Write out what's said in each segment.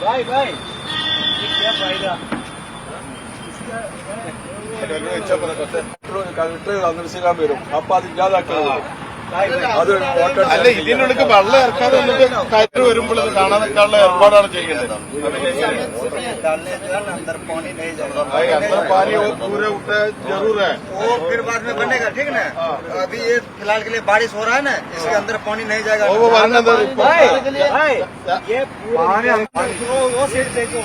भाई भाई ये क्या फायदा താമസിക്കാൻ വരും അപ്പൊ അത് ഇല്ലാതാക്കണം അത് അല്ല ഇതിനുള്ളിൽ വെള്ളം ഇറക്കാതെ എന്നിട്ട് കയറ് വരുമ്പോൾ ഇത് കാണാൻ നിൽക്കാനുള്ള ഏർപ്പാടാണ് ചെയ്യേണ്ടത് डालने से ना अंदर पानी नहीं जाएगा भाई अंदर पानी वो पूरे उठे जरूर है वो फिर बाद में बनेगा ठीक ना अभी ये फिलहाल के लिए बारिश हो रहा है ना इसके अंदर पानी नहीं जाएगा वो वरना तो भाई ये पूरे वो वो सीट देखो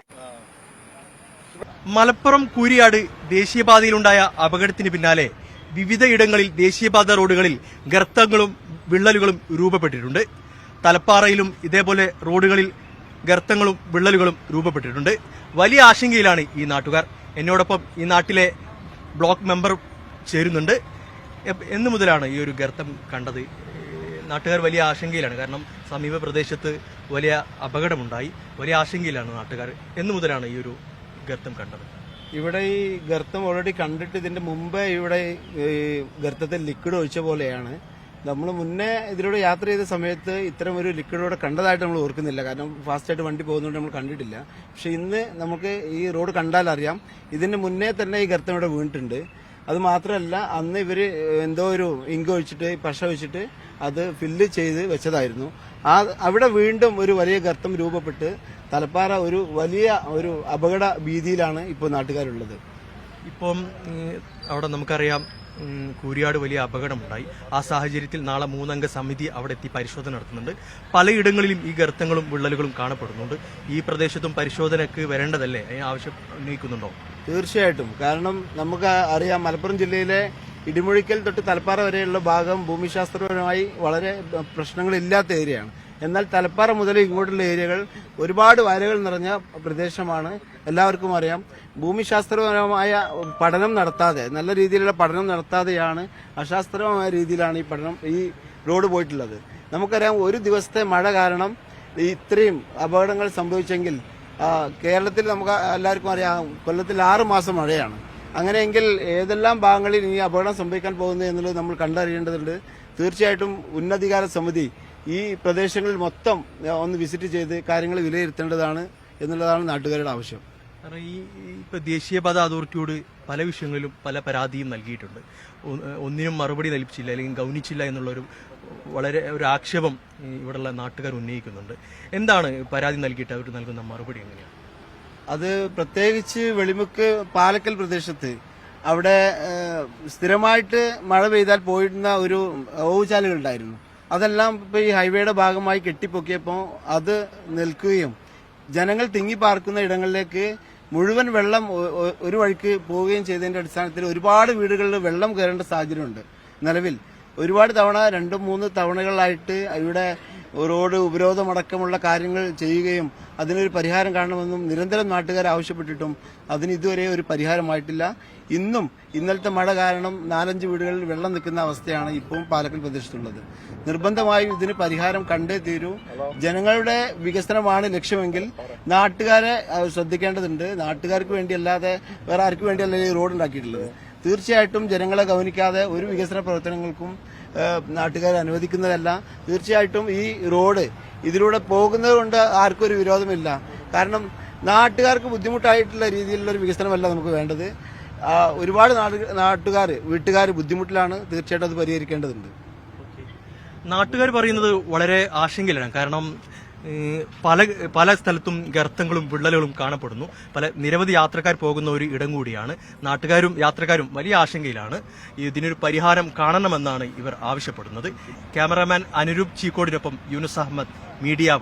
മലപ്പുറം കൂരിയാട് ദേശീയപാതയിലുണ്ടായ അപകടത്തിന് പിന്നാലെ വിവിധയിടങ്ങളിൽ ദേശീയപാത റോഡുകളിൽ ഗർത്തങ്ങളും വിള്ളലുകളും രൂപപ്പെട്ടിട്ടുണ്ട്. തലപ്പാറയിലും ഇതേപോലെ റോഡുകളിൽ ഗർത്തങ്ങളും വിള്ളലുകളും രൂപപ്പെട്ടിട്ടുണ്ട്. വലിയ ആശങ്കയിലാണ് ഈ നാട്ടുകാർ. എന്നോടൊപ്പം ഈ നാട്ടിലെ ബ്ലോക്ക് മെമ്പർ ചേരുന്നുണ്ട്. എന്നു മുതലാണ് ഈ ഒരു ഗർത്തം കണ്ടത്. നാട്ടുകാർ വലിയ ആശങ്കയിലാണ്. കാരണം സമീപ പ്രദേശത്ത് വലിയ അപകടമുണ്ടായി. വലിയ ആശങ്കയിലാണ് നാട്ടുകാർ. എന്നു മുതലാണ് ഈ ഒരു ഗർത്തം കണ്ടത്. ഇവിടെ ഈ ഗർത്തം ഓൾറെഡി കണ്ടിട്ട് ഇതിന്റെ മുമ്പേ ഇവിടെ ഗർത്തത്തിൽ ലിക്വിഡ് ഒഴിച്ച പോലെയാണ്. നമ്മൾ മുന്നേ ഇതിലൂടെ യാത്ര ചെയ്ത സമയത്ത് ഇത്തരം ഒരു ലിക്വിഡ് ഇവിടെ കണ്ടതായിട്ട് നമ്മൾ ഓർക്കുന്നില്ല. കാരണം ഫാസ്റ്റായിട്ട് വണ്ടി പോകുന്നതുകൊണ്ട് നമ്മൾ കണ്ടിട്ടില്ല. പക്ഷെ ഇന്ന് നമുക്ക് ഈ റോഡ് കണ്ടാൽ അറിയാം. ഇതിന് മുന്നേ തന്നെ ഈ ഗർത്തം ഇവിടെ വീണിട്ടുണ്ട്. അത് മാത്രമല്ല അന്ന് ഇവർ എന്തോ ഒരു ഇങ്ക് ഒഴിച്ചിട്ട് പശ ഒഴിച്ചിട്ട് അത് ഫില്ല് ചെയ്ത് വെച്ചതായിരുന്നു. ആ അവിടെ വീണ്ടും ഒരു വലിയ ഗർത്തം രൂപപ്പെട്ട് തലപ്പാറ ഒരു വലിയ ഒരു അപകട ഭീതിയിലാണ് ഇപ്പോൾ നാട്ടുകാരുള്ളത്. ഇപ്പം അവിടെ നമുക്കറിയാം കൂരിയാട് വലിയ അപകടമുണ്ടായി. ആ സാഹചര്യത്തിൽ നാളെ മൂന്നംഗ സമിതി അവിടെ എത്തി പരിശോധന നടത്തുന്നുണ്ട്. പലയിടങ്ങളിലും ഈ ഗർത്തങ്ങളും വിള്ളലുകളും കാണപ്പെടുന്നുണ്ട്. ഈ പ്രദേശത്തും പരിശോധനയ്ക്ക് വരേണ്ടതല്ലേ? ആവശ്യം ഉന്നയിക്കുന്നുണ്ടോ? തീർച്ചയായിട്ടും. കാരണം നമുക്ക് അറിയാം മലപ്പുറം ജില്ലയിലെ ഇടിമുഴിക്കൽ തൊട്ട് തലപ്പാറ വരെയുള്ള ഭാഗം ഭൂമിശാസ്ത്രപരമായി വളരെ പ്രശ്നങ്ങളില്ലാത്ത ഏരിയയാണ്. എന്നാൽ തലപ്പാറ മുതൽ ഇങ്ങോട്ടുള്ള ഏരിയകൾ ഒരുപാട് വയലുകൾ നിറഞ്ഞ പ്രദേശമാണ്. എല്ലാവർക്കും അറിയാം. ഭൂമിശാസ്ത്രപരമായ പഠനം നടത്താതെ നല്ല രീതിയിലുള്ള പഠനം നടത്താതെയാണ് അശാസ്ത്രപരമായ രീതിയിലാണ് ഈ പഠനം ഈ റോഡ് പോയിട്ടുള്ളത്. നമുക്കറിയാം ഒരു ദിവസത്തെ മഴ കാരണം ഇത്രയും അപകടങ്ങൾ സംഭവിച്ചെങ്കിൽ കേരളത്തിൽ നമുക്ക് എല്ലാവർക്കും അറിയാം കൊല്ലത്തിൽ ആറ് മാസം മഴയാണ്. അങ്ങനെയെങ്കിൽ ഏതെല്ലാം ഭാഗങ്ങളിൽ ഈ അപകടം സംഭവിക്കാൻ പോകുന്നത് എന്നുള്ളത് നമ്മൾ കണ്ടറിയേണ്ടതുണ്ട്. തീർച്ചയായിട്ടും ഉന്നതികാര സമിതി ഈ പ്രദേശങ്ങളിൽ മൊത്തം ഒന്ന് വിസിറ്റ് ചെയ്ത് കാര്യങ്ങൾ വിലയിരുത്തേണ്ടതാണ് എന്നുള്ളതാണ് നാട്ടുകാരുടെ ആവശ്യം. കാരണം ഈ ഇപ്പൊ ദേശീയപാത അതോറിറ്റിയോട് പല വിഷയങ്ങളിലും പല പരാതിയും നൽകിയിട്ടുണ്ട്. ഒന്നിനും മറുപടി നൽകിച്ചില്ല അല്ലെങ്കിൽ ഗൗനിച്ചില്ല എന്നുള്ളൊരു വളരെ ഒരു ആക്ഷേപം ഇവിടെയുള്ള നാട്ടുകാർ ഉന്നയിക്കുന്നുണ്ട്. എന്താണ് പരാതി നൽകിയിട്ട് അവർ നൽകുന്ന മറുപടി എങ്ങനെയാണ്? അത് പ്രത്യേകിച്ച് വെളിമുക്ക് പാലക്കൽ പ്രദേശത്ത് അവിടെ സ്ഥിരമായിട്ട് മഴ പെയ്താൽ പോയിരുന്ന ഒരു ഓവുചാലുകൾ ഉണ്ടായിരുന്നു. അതെല്ലാം ഇപ്പൊ ഈ ഹൈവേയുടെ ഭാഗമായി കെട്ടിപ്പൊക്കിയപ്പോൾ അത് നിൽക്കുകയും ജനങ്ങൾ തിങ്ങി പാർക്കുന്ന ഇടങ്ങളിലേക്ക് മുഴുവൻ വെള്ളം ഒരു വഴിക്ക് പോവുകയും ചെയ്തതിന്റെ അടിസ്ഥാനത്തിൽ ഒരുപാട് വീടുകളിൽ വെള്ളം കയറേണ്ട സാഹചര്യമുണ്ട്. നിലവിൽ ഒരുപാട് തവണ രണ്ടും മൂന്ന് തവണകളായിട്ട് ഇവിടെ റോഡ് ഉപരോധമടക്കമുള്ള കാര്യങ്ങൾ ചെയ്യുകയും അതിനൊരു പരിഹാരം കാണണമെന്നും നിരന്തരം നാട്ടുകാർ ആവശ്യപ്പെട്ടിട്ടും അതിന് ഇതുവരെ ഒരു പരിഹാരമായിട്ടില്ല. ഇന്നും ഇന്നലത്തെ മഴ കാരണം നാലഞ്ച് വീടുകളിൽ വെള്ളം നിൽക്കുന്ന അവസ്ഥയാണ് ഇപ്പം പാലക്കൽ പ്രദേശത്തുള്ളത്. നിർബന്ധമായും ഇതിന് പരിഹാരം കണ്ടേ തീരൂ. ജനങ്ങളുടെ വികസനമാണ് ലക്ഷ്യമെങ്കിൽ നാട്ടുകാരെ ശ്രദ്ധിക്കേണ്ടതുണ്ട്. നാട്ടുകാർക്ക് വേണ്ടിയല്ലാതെ വേറെ ആർക്കു വേണ്ടിയല്ല ഈ റോഡ് ഉണ്ടാക്കിയിട്ടുള്ളത്. തീർച്ചയായിട്ടും ജനങ്ങളെ ഗവനിക്കാതെ ഒരു വികസന പ്രവർത്തനങ്ങൾക്കും ഏഹ്, നാട്ടുകാരെ അനുവദിക്കുന്നതല്ല. തീർച്ചയായിട്ടും ഈ റോഡ് ഇതിലൂടെ പോകുന്നത് കൊണ്ട് ആർക്കും ഒരു വിരോധമില്ല. കാരണം നാട്ടുകാർക്ക് ബുദ്ധിമുട്ടായിട്ടുള്ള രീതിയിലുള്ള ഒരു വികസനമല്ല നമുക്ക് വേണ്ടത്. ഒരുപാട് നാട്ടുകാർ വീട്ടുകാർ ബുദ്ധിമുട്ടിലാണ്. തീർച്ചയായിട്ടും അത് പരിഹരിക്കേണ്ടതുണ്ട്. നാട്ടുകാർ പറയുന്നത് വളരെ ആശങ്കയിലാണ്. കാരണം പല പല സ്ഥലത്തും ഗർത്തങ്ങളും വിള്ളലുകളും കാണപ്പെടുന്നു. പല നിരവധി യാത്രക്കാർ പോകുന്ന ഒരു ഇടം കൂടിയാണ്. നാട്ടുകാരും യാത്രക്കാരും വലിയ ആശങ്കയിലാണ്. ഇതിനൊരു പരിഹാരം കാണണമെന്നാണ് ഇവർ ആവശ്യപ്പെടുന്നത്. ക്യാമറാമാൻ അനുരൂപ് ചീക്കോടിനൊപ്പം യൂനുസ് അഹമ്മദ് മീഡിയ വൺ.